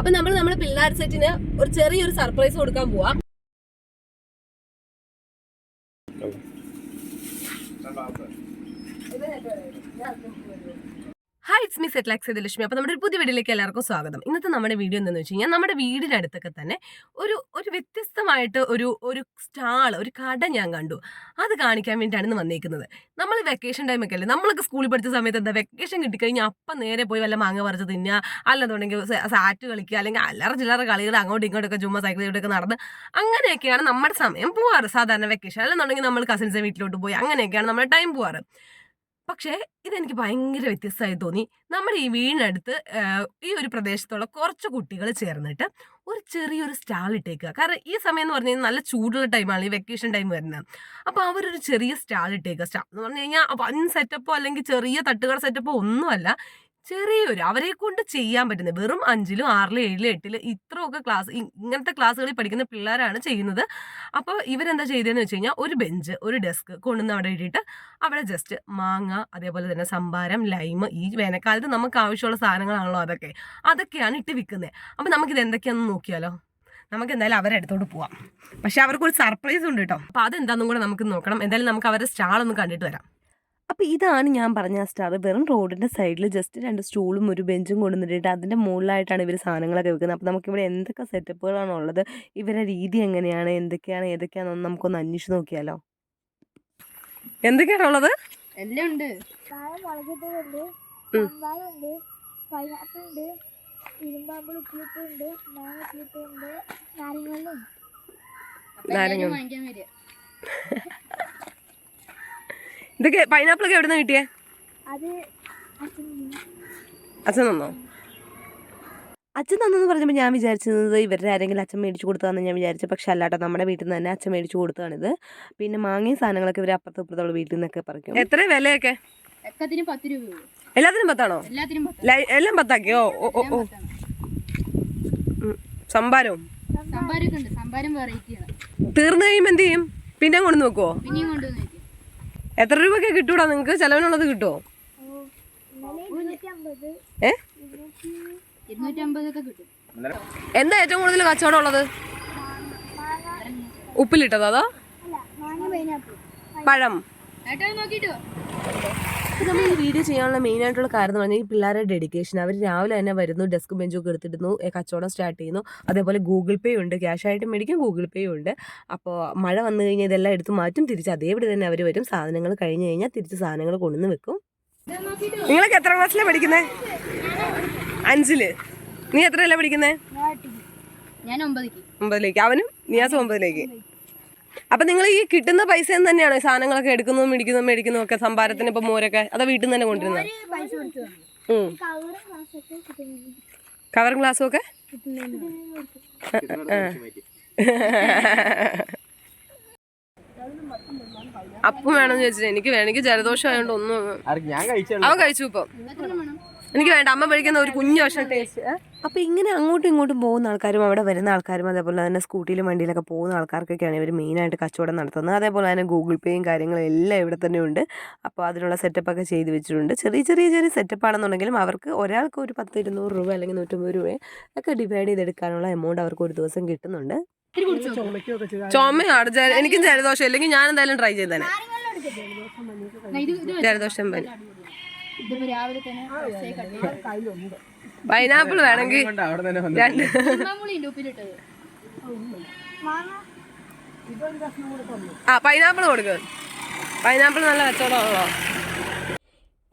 അപ്പൊ നമ്മൾ നമ്മുടെ പിള്ളേർ സെറ്റിന് ഒരു ചെറിയൊരു സർപ്രൈസ് കൊടുക്കാൻ പോവാ. ഹായ് ഇറ്റ്സ് മീ സെറ്റ് ലാക്സ് ലക്ഷ്മി. അപ്പോൾ നമ്മുടെ ഒരു പുതിയ വീഡിയോയിലേക്ക് എല്ലാവർക്കും സ്വാഗതം. ഇന്നത്തെ നമ്മുടെ വീഡിയോ എന്താണെന്ന് വെച്ച് കഴിഞ്ഞാൽ നമ്മുടെ അടുത്തൊക്കെ തന്നെ ഒരു ഒരു വ്യത്യസ്തമായിട്ട് ഒരു ഒരു സ്റ്റാൾ ഒരു കട ഞാൻ കണ്ടു. അത് കാണിക്കാൻ വേണ്ടിയിട്ടാണ് ഇന്ന് വന്നേക്കുന്നത്. നമ്മൾ വെക്കേഷൻ ടൈമൊക്കെ അല്ലേ? നമ്മളൊക്കെ സ്കൂളിൽ പഠിച്ച സമയത്ത് എന്താ വെക്കേഷൻ കിട്ടിക്കഴിഞ്ഞാൽ അപ്പം നേരെ പോയി വല്ല മാങ്ങ പറിച്ച് തിന്നുക അല്ലെന്നുണ്ടെങ്കിൽ സാറ്റ് കളിക്കുക അല്ലെങ്കിൽ അല്ലറ ചില്ലറ കളികൾ അങ്ങോട്ടും ഇങ്ങോട്ടൊക്കെ ചുമ്മാ സൈക്കിൾ ചെയ്തൊക്കെ നടന്ന് അങ്ങനെയൊക്കെയാണ് നമ്മുടെ സമയം പോവാറ്. സാധാരണ വെക്കേഷൻ അല്ലെന്നുണ്ടെങ്കിൽ നമ്മൾ കസിൻസിന്റെ വീട്ടിലോട്ട് പോയി അങ്ങനെയൊക്കെയാണ് നമ്മുടെ ടൈം പോവാറ്. പക്ഷേ ഇതെനിക്ക് ഭയങ്കര വ്യത്യസ്തമായി തോന്നി. നമ്മുടെ ഈ വീടിനടുത്ത് ഈ ഒരു പ്രദേശത്തുള്ള കുറച്ച് കുട്ടികൾ ചേർന്നിട്ട് ഒരു ചെറിയൊരു സ്റ്റാൾ ഇട്ടേക്കുക. കാരണം ഈ സമയം എന്ന് പറഞ്ഞു കഴിഞ്ഞാൽ നല്ല ചൂടുള്ള ടൈമാണ് ഈ വെക്കേഷൻ ടൈം വരുന്നത് അപ്പോൾ അവരൊരു ചെറിയ സ്റ്റാൾ ഇട്ടേക്കുക. സ്റ്റാൾ എന്ന് പറഞ്ഞു കഴിഞ്ഞാൽ വൺ സെറ്റപ്പോ അല്ലെങ്കിൽ ചെറിയ തട്ടുകട സെറ്റപ്പോ ഒന്നുമല്ല. ചെറിയൊരു അവരെ കൊണ്ട് ചെയ്യാൻ പറ്റുന്നത്. വെറും അഞ്ചിലും ആറിലും ഏഴിലും എട്ടിലും ഇത്രയൊക്കെ ക്ലാസ് ഇങ്ങനത്തെ ക്ലാസ്സുകളിൽ പഠിക്കുന്ന പിള്ളേരാണ് ചെയ്യുന്നത്. അപ്പോൾ ഇവരെന്താ ചെയ്തതെന്ന് വെച്ച് കഴിഞ്ഞാൽ ഒരു ബെഞ്ച് ഒരു ഡെസ്ക് കൊണ്ടുവന്ന് അവിടെ ഇട്ടിട്ട് അവിടെ ജസ്റ്റ് മാങ്ങ അതേപോലെ തന്നെ സംഭാരം ലൈം ഈ വേനൽക്കാലത്ത് നമുക്ക് ആവശ്യമുള്ള സാധനങ്ങളാണല്ലോ അതൊക്കെ. അതൊക്കെയാണ് ഇട്ട് വിൽക്കുന്നത് അപ്പം നമുക്കിത് എന്തൊക്കെയാണെന്ന് നോക്കിയാലോ? നമുക്ക് എന്തായാലും അവരുടെ അടുത്തോട്ട് പോവാം. പക്ഷെ അവർക്ക് ഒരു സർപ്രൈസ് ഉണ്ട് കേട്ടോ. അപ്പോൾ അതെന്താണെന്നും കൂടെ നമുക്ക് നോക്കണം. എന്തായാലും നമുക്ക് അവരുടെ സ്റ്റാൾ ഒന്ന് കണ്ടിട്ട് വരാം. അപ്പോൾ ഇതാണ് ഞാൻ പറഞ്ഞ ആ സ്റ്റാർ. വെറും റോഡിന്റെ സൈഡിൽ ജസ്റ്റ് രണ്ട് സ്റ്റൂളും ഒരു ബെഞ്ചും കൊണ്ടുവന്നിട്ട് അതിന്റെ മുകളിലായിട്ടാണ് ഇവർ സാധനങ്ങളൊക്കെ വെക്കുന്നത്. അപ്പോൾ നമുക്കിവിടെ എന്തൊക്കെ സെറ്റപ്പുകളാണ് ഉള്ളത്? ഇവരുടെ രീതി എങ്ങനെയാണ്? എന്തൊക്കെയാണ്? ഏതൊക്കെയാണെന്ന് നമുക്കൊന്ന് അന്വേഷിച്ച് നോക്കിയാലോ? എന്തൊക്കെയാണ് ഉള്ളത്? എല്ലാം ഉണ്ട്. പൈനാപ്പിൾ ഉണ്ട്. ഇരുമ്പാമ്പിൾ മാങ്ങ നാരങ്ങളും. എല്ലാവരും വാങ്ങിക്കാൻ വരിക. ഇതൊക്കെ പൈനാപ്പിൾ ഒക്കെ എവിടെ നിന്ന് കിട്ടിയേ? അത് അച്ഛൻ തന്നോ അച്ഛൻ തന്നെന്ന് പറഞ്ഞപ്പോൾ ഞാൻ വിചാരിച്ചത് ഇവരുടെ ആരെങ്കിലും അച്ഛൻ മേടിച്ചു കൊടുത്തതാണെന്ന് ഞാൻ വിചാരിച്ചു. പക്ഷേ അല്ലാട്ടോ നമ്മുടെ വീട്ടിൽ നിന്ന് തന്നെ അച്ഛൻ മേടിച്ചു കൊടുത്തതാണിത്. പിന്നെ മാങ്ങയും സാധനങ്ങളൊക്കെ ഇവർ അപ്പുറത്തും ഇപ്പുറത്തുള്ള വീട്ടിൽ നിന്നൊക്കെ പറിക്കും. എത്ര വിലയൊക്കെ? എല്ലാത്തിനും പത്താണോ? എല്ലാം പത്താക്കിയോ ഓ ഓ ഓ. സംഭാരവും തീർന്നു കഴിയുമ്പോൾ എന്ത് ചെയ്യും? പിന്നെ കൊണ്ട് നോക്കുവോ എത്ര രൂപയൊക്കെ കിട്ടൂടാ നിങ്ങൾക്ക് ചെലവിനുള്ളത് കിട്ടുമോ ഏ? കിട്ടും. എന്താ ഏറ്റവും കൂടുതൽ കച്ചവടം ഉള്ളത്? ഉപ്പിലിട്ടതോ അതോ? പഴം. നോക്കിട്ടോ? അപ്പോൾ നമ്മൾ ഈ വീഡിയോ ചെയ്യാനുള്ള മെയിൻ ആയിട്ടുള്ള കാര്യം എന്ന് പറഞ്ഞാൽ ഈ പിള്ളേരുടെ ഡെഡിക്കേഷൻ അവർ രാവിലെ തന്നെ വരുന്നു ഡെസ്ക് ബെഞ്ചൊക്കെ എടുത്തിടുന്നു കച്ചവടം സ്റ്റാർട്ട് ചെയ്യുന്നു. അതേപോലെ ഗൂഗിൾ പേ ഉണ്ട് ക്യാഷ് ആയിട്ട് മേടിക്കും ഗൂഗിൾ പേ ഉണ്ട്. അപ്പോൾ മഴ വന്നു കഴിഞ്ഞാൽ ഇതെല്ലാം എടുത്ത് മാറ്റും തിരിച്ച് അതേപടി തന്നെ അവർ വരും. സാധനങ്ങൾ കഴിഞ്ഞ് കഴിഞ്ഞാൽ തിരിച്ച് സാധനങ്ങൾ കൊണ്ടുവന്ന് വെക്കും. നിങ്ങളൊക്കെ എത്ര ക്ലാസ്സിലാണ് പഠിക്കുന്നത് അഞ്ചിൽ. നീ എത്രയല്ല പഠിക്കുന്നേ? ഞാൻ ഒമ്പതിക്ക് ഒമ്പതിലേക്ക്. അവനും നിയാസ് ഒമ്പതിലേക്ക്. അപ്പൊ നിങ്ങൾ ഈ കിട്ടുന്ന പൈസ തന്നെയാണോ ഈ സാധനങ്ങളൊക്കെ എടുക്കുന്നതും മേടിക്കുന്നതും മേടിക്കുന്നതും ഒക്കെ സംഭാരത്തിന് ഇപ്പൊ മോരൊക്കെ അതോ വീട്ടിൽ നിന്ന് തന്നെ കൊണ്ടിരുന്നത് കവർ ഗ്ലാസ്സും ഒക്കെ? അപ്പം വേണമെന്ന് ചോദിച്ചിട്ട് എനിക്ക് വേണമെങ്കിൽ ജലദോഷം ആയതുകൊണ്ട് ഒന്നും ഞാൻ കഴിച്ചു അവ കഴിച്ചു ഇപ്പം. എനിക്ക് വേണ്ട അമ്മ വിളിക്കുന്ന ഒരു കുഞ്ഞു വർഷം ടേസ്റ്റ് അപ്പോൾ ഇങ്ങനെ അങ്ങോട്ടും ഇങ്ങോട്ടും പോകുന്ന ആൾക്കാരും അവിടെ വരുന്ന ആൾക്കാരും അതേപോലെ തന്നെ സ്കൂട്ടിയിലും വണ്ടിയിലൊക്കെ പോകുന്ന ആൾക്കാർക്കൊക്കെയാണ് ഇവർ മെയിനായിട്ട് കച്ചവടം നടത്തുന്നത്. അതേപോലെ തന്നെ ഗൂഗിൾ പേയും കാര്യങ്ങളും എല്ലാം ഇവിടെ തന്നെ ഉണ്ട്. അപ്പോൾ അതിനുള്ള സെറ്റപ്പ് ഒക്കെ ചെയ്ത് വെച്ചിട്ടുണ്ട്. ചെറിയ ചെറിയ ചെറിയ സെറ്റപ്പ് ആണെന്നുണ്ടെങ്കിലും അവർക്ക് ഒരാൾക്ക് ഒരു പത്ത് ഇരുന്നൂറ് രൂപ അല്ലെങ്കിൽ നൂറ്റമ്പത് രൂപ ഒക്കെ ഡിവൈഡ് ചെയ്തെടുക്കാനുള്ള എമൗണ്ട് അവർക്ക് ഒരു ദിവസം കിട്ടുന്നുണ്ട്. ചുമ എനിക്കും ജലദോഷം ഇല്ലെങ്കിൽ ഞാൻ എന്തായാലും ട്രൈ ചെയ്തേനെ. വെച്ചോ. ജലദോഷം പനി. ഇതിപ്പോ രാവിലെ തന്നെ. പൈനാപ്പിൾ വേണമെങ്കിൽ ഉപ്പിലിട്ടത് ആ പൈനാപ്പിൾ കൊടുക്ക്. പൈനാപ്പിൾ നല്ല കച്ചവടമാണല്ലോ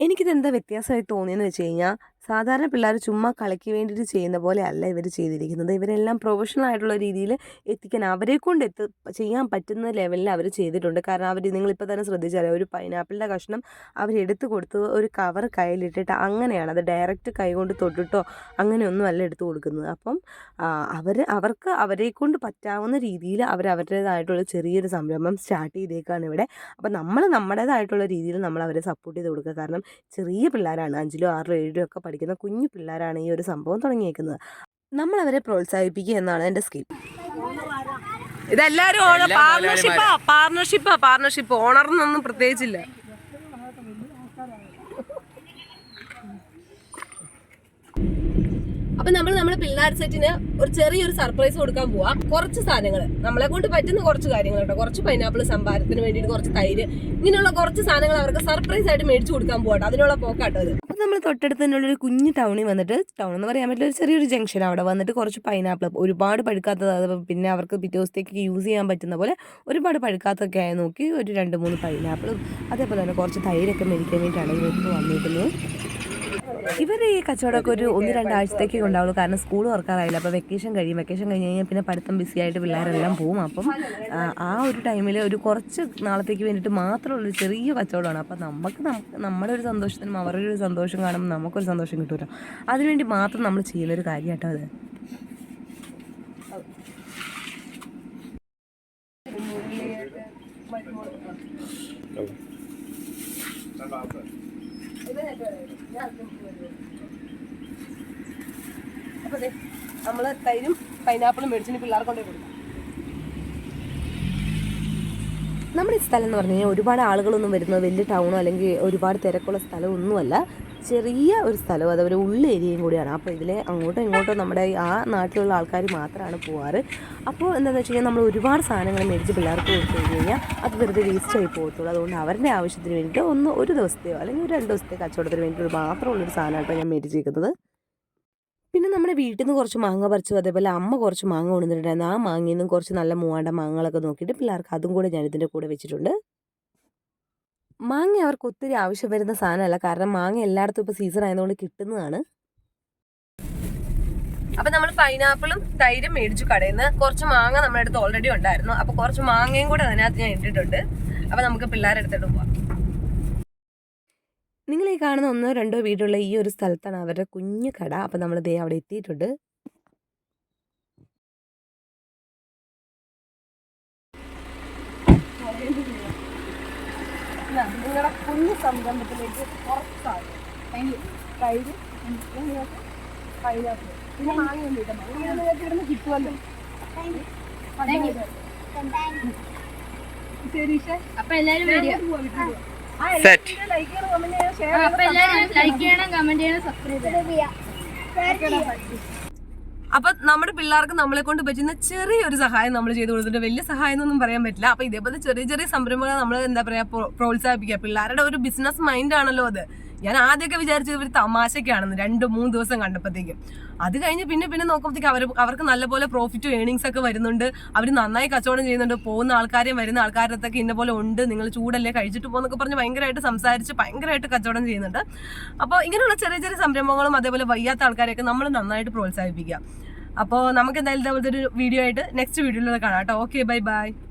എനിക്കിതെന്താ വ്യത്യാസമായി തോന്നിയെന്ന് വെച്ച് കഴിഞ്ഞാൽ സാധാരണ പിള്ളേർ ചുമ്മാ കളിക്ക് വേണ്ടിയിട്ട് ചെയ്യുന്ന പോലെ അല്ല ഇവർ ചെയ്തിരിക്കുന്നത്. ഇവരെല്ലാം പ്രൊഫഷണൽ ആയിട്ടുള്ള രീതിയിൽ എത്തിക്കാൻ അവരെ കൊണ്ട് എത്തി ചെയ്യാൻ പറ്റുന്ന ലെവലിൽ അവർ ചെയ്തിട്ടുണ്ട്. കാരണം അവർ നിങ്ങളിപ്പോൾ തന്നെ ശ്രദ്ധിച്ചാൽ ഒരു പൈനാപ്പിളിന്റെ കഷ്ണം അവരെടുത്ത് കൊടുത്ത് ഒരു കവർ കയ്യിലിട്ടിട്ട് അങ്ങനെയാണ്. അത് ഡയറക്റ്റ് കൈ കൊണ്ട് തൊട്ടിട്ടോ അങ്ങനെയൊന്നും അല്ല എടുത്ത് കൊടുക്കുന്നത്. അപ്പം അവർ അവർക്ക് അവരെ കൊണ്ട് പറ്റാവുന്ന രീതിയിൽ അവർ അവരുടേതായിട്ടുള്ള ചെറിയൊരു സംരംഭം സ്റ്റാർട്ട് ചെയ്തേക്കാണ് ഇവിടെ. അപ്പം നമ്മൾ നമ്മുടേതായിട്ടുള്ള രീതിയിൽ നമ്മൾ അവരെ സപ്പോർട്ട് ചെയ്ത് കൊടുക്കുക. കാരണം ചെറിയ പിള്ളേരാണ്. അഞ്ചിലോ ആറിലോ ഏഴിലോ ഒക്കെ പഠിക്കുന്ന കുഞ്ഞു പിള്ളേരാണ് ഈ ഒരു സംഭവം തുടങ്ങിയേക്കുന്നത്. നമ്മൾ അവരെ പ്രോത്സാഹിപ്പിക്കുക എന്നാണ് എന്റെ സ്കിൽ ഇതെല്ലാരും ഓണർ പാർട്ണർഷിപ്പാ പാർട്ണർഷിപ്പാ പാർട്ണർഷിപ്പ് ഓണറിനൊന്നും പ്രത്യേകിച്ചില്ല. അപ്പൊ നമ്മൾ നമ്മുടെ പിള്ളേർ സെറ്റിന് ഒരു ചെറിയൊരു സർപ്രൈസ് കൊടുക്കാൻ പോവാ. കുറച്ച് സാധനങ്ങൾ നമ്മളെ കൊണ്ട് പറ്റുന്ന കുറച്ച് കാര്യങ്ങൾ കേട്ടോ. കുറച്ച് പൈനാപ്പിൾ സംഭാരത്തിന് വേണ്ടിയിട്ട് കുറച്ച് തൈര് ഇങ്ങനെയുള്ള കുറച്ച് സാധനങ്ങൾ അവർക്ക് സർപ്രൈസ് ആയിട്ട് മേടിച്ചു കൊടുക്കാൻ പോകട്ടോ അതിനുള്ള പോക്കാട്ടോ അത് അപ്പൊ നമ്മൾ തൊട്ടടുത്ത് തന്നെയുള്ള ഒരു കുഞ്ഞു ടൗണിൽ വന്നിട്ട് ടൗൺ എന്ന് പറയാൻ പറ്റില്ല ഒരു ചെറിയൊരു ജംഗ്ഷൻ അവിടെ വന്നിട്ട് കുറച്ച് പൈനാപ്പിൾ ഒരുപാട് പഴുക്കാത്തത് പിന്നെ അവർക്ക് പിറ്റേ ദിവസത്തേക്ക് യൂസ് ചെയ്യാൻ പറ്റുന്ന പോലെ ഒരുപാട് പഴുക്കാത്തൊക്കെ ആയി നോക്കി ഒരു രണ്ട് മൂന്ന് പൈനാപ്പിളും അതേപോലെ തന്നെ കുറച്ച് തൈരൊക്കെ മേടിക്കാൻ വേണ്ടിയിട്ടാണ് ഇവർക്ക് വന്നിരിക്കുന്നത്. ഇവരുടെ ഈ കച്ചവടമൊക്കെ ഒരു ഒന്ന് രണ്ടാഴ്ചത്തേക്ക് ഉണ്ടാവുള്ളൂ കാരണം സ്കൂൾ തുറക്കാറായില്ല. അപ്പോൾ വെക്കേഷൻ കഴിയും. വെക്കേഷൻ കഴിഞ്ഞ് കഴിഞ്ഞാൽ പിന്നെ പഠിത്തം ബിസി ആയിട്ട് പിള്ളേരെല്ലാം പോവും. അപ്പം ആ, ഒരു ടൈമിൽ ഒരു കുറച്ച് നാളത്തേക്ക് വേണ്ടിയിട്ട് മാത്രമുള്ളൊരു ചെറിയ കച്ചവടമാണ്. അപ്പം നമുക്ക് നമ്മുടെ ഒരു സന്തോഷത്തിനും അവരുടെ ഒരു സന്തോഷം കാണുമ്പോൾ നമുക്കൊരു സന്തോഷം കിട്ടുമല്ലോ അതിനുവേണ്ടി മാത്രം നമ്മൾ ചെയ്യുന്നൊരു കേട്ടോ അത്. അപ്പൊ അതെ നമ്മൾ തൈരും പൈനാപ്പിളും മേടിച്ചിട്ട് പിള്ളേർ കൊണ്ടേ കൊടുക്കും. നമ്മുടെ ഈ സ്ഥലം എന്ന് പറഞ്ഞു കഴിഞ്ഞാൽ ഒരുപാട് ആളുകളൊന്നും വരുന്നത് വലിയ ടൗണോ അല്ലെങ്കിൽ ഒരുപാട് തിരക്കുള്ള സ്ഥലമൊന്നുമല്ല ചെറിയ ഒരു സ്ഥലവും അതേപോലെ ഉള്ള ഏരിയയും കൂടിയാണ്. അപ്പോൾ ഇതിലെ അങ്ങോട്ടും ഇങ്ങോട്ടും നമ്മുടെ ആ നാട്ടിലുള്ള ആൾക്കാർ മാത്രമാണ് പോവാറ്. അപ്പോൾ എന്താണെന്ന് വെച്ച് കഴിഞ്ഞാൽ നമ്മൾ ഒരുപാട് സാധനങ്ങൾ മേടിച്ച് പിള്ളേർക്ക് കൊടുത്തു കഴിഞ്ഞ് കഴിഞ്ഞാൽ അത് വെറുതെ വേസ്റ്റ് ആയി പോകത്തുള്ളൂ. അതുകൊണ്ട് അവരുടെ ആവശ്യത്തിന് വേണ്ടിയിട്ട് ഒന്ന് ഒരു ദിവസത്തെയോ അല്ലെങ്കിൽ ഒരു രണ്ട് ദിവസത്തെ കച്ചവടത്തിന് വേണ്ടിയിട്ട് മാത്രമുള്ളൊരു സാധനമായിട്ടാണ് ഞാൻ മേടിച്ചിരിക്കുന്നത്. പിന്നെ നമ്മുടെ വീട്ടിൽ നിന്ന് കുറച്ച് മാങ്ങ പറിച്ചു അതേപോലെ അമ്മ കുറച്ച് മാങ്ങ കൊണ്ടുവന്നിട്ടുണ്ടായിരുന്നു. ആ മാങ്ങയിൽ നിന്നും കുറച്ച് നല്ല മൂവാണ്ട മാങ്ങകളൊക്കെ നോക്കിയിട്ട് പിള്ളേർക്ക് അതും കൂടെ ഞാൻ ഇതിന്റെ കൂടെ വെച്ചിട്ടുണ്ട്. മാങ്ങ അവർക്ക് ഒത്തിരി ആവശ്യം വരുന്ന സാധനമല്ല. കാരണം മാങ്ങ എല്ലായിടത്തും ഇപ്പോൾ സീസൺ ആയതുകൊണ്ട് കിട്ടുന്നതാണ്. അപ്പൊ നമ്മൾ പൈനാപ്പിളും തൈരും മേടിച്ചു കടയിൽ നിന്ന് കുറച്ച് മാങ്ങ നമ്മുടെ അടുത്ത് ഓൾറെഡി ഉണ്ടായിരുന്നു. അപ്പൊ കുറച്ച് മാങ്ങയും കൂടെ അതിനകത്ത് ഞാൻ ഇട്ടിട്ടുണ്ട്. അപ്പൊ നമുക്ക് പിള്ളേരെ എടുത്തിട്ട് പോവാം. നിങ്ങൾ ഈ കാണുന്ന ഒന്നോ രണ്ടോ വീടുള്ള ഈ ഒരു സ്ഥലത്താണ് അവരുടെ കുഞ്ഞു കട. അപ്പം നമ്മൾ ദേ അവിടെ എത്തിയിട്ടുണ്ട്. നിങ്ങളുടെ കുഞ്ഞു സംരംഭത്തിലേക്ക് സാധനം തൈര് പൈനാപ്പിൾ പിന്നെ മാങ്ങയൊന്നും ഇല്ല. മാങ്ങ നിങ്ങൾക്ക് ഇവിടുന്ന് കിട്ടുമല്ലോ സെറ്റ് ലൈക്ക് ചെയ്യണം കമന്റ് ചെയ്യണം ഷെയർ അപ്പൊ എല്ലാരും ലൈക്ക് ചെയ്യണം കമന്റ് ചെയ്യണം സബ്സ്ക്രൈബ് ചെയ്യണം. അപ്പൊ നമ്മുടെ പിള്ളേർക്ക് നമ്മളെ കൊണ്ട് പറ്റുന്ന ചെറിയൊരു സഹായം നമ്മൾ ചെയ്തു കൊടുത്തിട്ട് വലിയ സഹായം എന്നൊന്നും പറയാൻ പറ്റില്ല. അപ്പൊ ഇതേപോലെ ചെറിയ ചെറിയ സംരംഭങ്ങൾ നമ്മൾ എന്താ പറയാ പ്രോത്സാഹിപ്പിക്കുക. പിള്ളേരുടെ ഒരു ബിസിനസ് മൈൻഡ് ആണല്ലോ അത്. ഞാൻ ആദ്യമൊക്കെ വിചാരിച്ചത് ഇവർ തമാശക്കാണെന്ന് രണ്ട് മൂന്ന് ദിവസം കണ്ടപ്പോഴത്തേക്കും. അത് കഴിഞ്ഞ് പിന്നെ പിന്നെ നോക്കുമ്പോഴത്തേക്ക് അവർ അവർക്ക് നല്ലപോലെ പ്രോഫിറ്റും ഏണിങ്സ് ഒക്കെ വരുന്നുണ്ട്. അവർ നന്നായി കച്ചവടം ചെയ്യുന്നുണ്ട്. പോകുന്ന ആൾക്കാരെയും വരുന്ന ആൾക്കാരത്തൊക്കെ ഇന്ന പോലെ ഉണ്ട്. നിങ്ങൾ ചൂടല്ലേ കഴിച്ചിട്ട് പോകുന്നൊക്കെ പറഞ്ഞ് ഭയങ്കരമായിട്ട് സംസാരിച്ച് ഭയങ്കരമായിട്ട് കച്ചവടം ചെയ്യുന്നുണ്ട്. അപ്പോൾ ഇങ്ങനെയുള്ള ചെറിയ ചെറിയ സംരംഭങ്ങളും അതേപോലെ വയ്യാത്ത ആൾക്കാരെയൊക്കെ നമ്മൾ നന്നായിട്ട് പ്രോത്സാഹിപ്പിക്കുക. അപ്പോൾ നമുക്ക് എന്തായാലും ഇതേപോലത്തെ ഒരു വീഡിയോ ആയിട്ട് നെക്സ്റ്റ് വീഡിയോയിൽ കാണാം കേട്ടോ. Okay bye bye